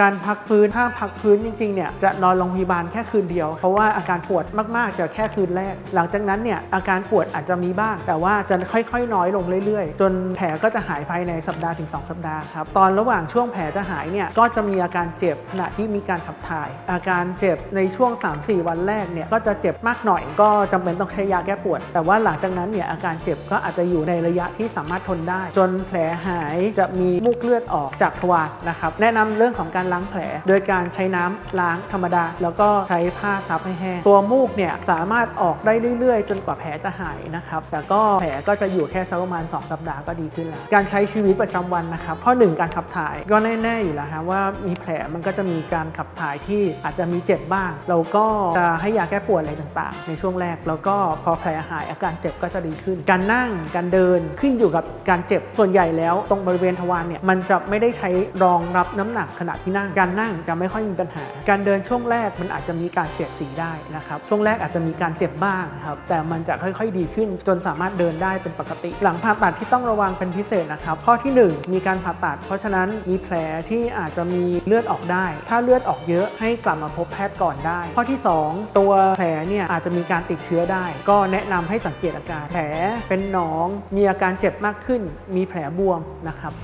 การพักฟื้นถ้าพักฟื้นจริงๆเนี่ยจะนอนโรงพยาบาลแค่คืนเดียว เพราะว่าอาการปวดมากๆจะแค่คืนแรก หลังจากนั้นเนี่ยอาการปวดอาจจะมีบ้าง แต่ว่าจะค่อยๆ น้อยลงเรื่อยๆ จนแผลก็จะหายภายในสัปดาห์ถึง 2 สัปดาห์ครับตอนระหว่างช่วงแผลจะหายเนี่ยก็จะมีอาการเจ็บขณะที่มีการขับถ่าย อาการเจ็บในช่วง 3-4 วันแรกเนี่ยก็จะเจ็บมากหน่อย ก็จำเป็นต้องใช้ยาแก้ปวด แต่ว่าหลังจากนั้นเนี่ยอาการเจ็บก็อาจจะอยู่ในระยะที่สามารถทนได้ จนแผลหายจะมีมูกเลือดออกจากทวารนะครับแนะนำเรื่องของการล้างแผล โดยการใช้น้ำล้างธรรมดา แล้วก็ใช้ผ้าซับให้แห้ง ตัวมูกเนี่ยสามารถออกได้เรื่อยๆ จนกว่าแผลจะหายนะครับ แต่ก็แผลก็จะอยู่แค่สักประมาณ 2 สัปดาห์ก็ดีขึ้นแล้ว การใช้ชีวิตประจำวันนะครับข้อหนึ่งการขับถ่ายก็แน่ ๆ อยู่แล้วฮะว่ามีแผลมันก็จะมีการขับถ่ายที่อาจจะมีเจ็บบ้าง เราก็จะให้ยาแก้ปวดอะไรต่างๆ ในช่วงแรก แล้วก็พอแผลหายอาการเจ็บก็จะดีขึ้น การนั่งการเดินขึ้นอยู่กับการเจ็บส่วนใหญ่แล้ว ตรงบริเวณทวารเนี่ยมันจะไม่ได้ใช้รองรับน้ำหนักขณะที่นั่ง การนั่งจะไม่ค่อยมีปัญหา การเดินช่วงแรกมันอาจจะมีการเสียดสีได้นะครับ ช่วงแรกอาจจะมีการเจ็บบ้างครับ แต่มันจะค่อยๆ ดีขึ้น จนสามารถเดินได้เป็นปกติ หลังผ่าตัดที่ต้องระวังเป็นพิเศษนะครับ ข้อที่หนึ่งมีการผ่าตัด เพราะฉะนั้นมีแผลที่อาจจะมีเลือดออกได้ ถ้าเลือดออกเยอะให้กลับมาพบแพทย์ก่อนได้ ข้อที่สองตัวแผลเนี่ยอาจจะมีการติดเชื้อได้ ก็แนะนำให้สังเกตอาการ แผลเป็นหนอง มีอาการเจ็บมากขึ้น มีแผลบวมนะครับ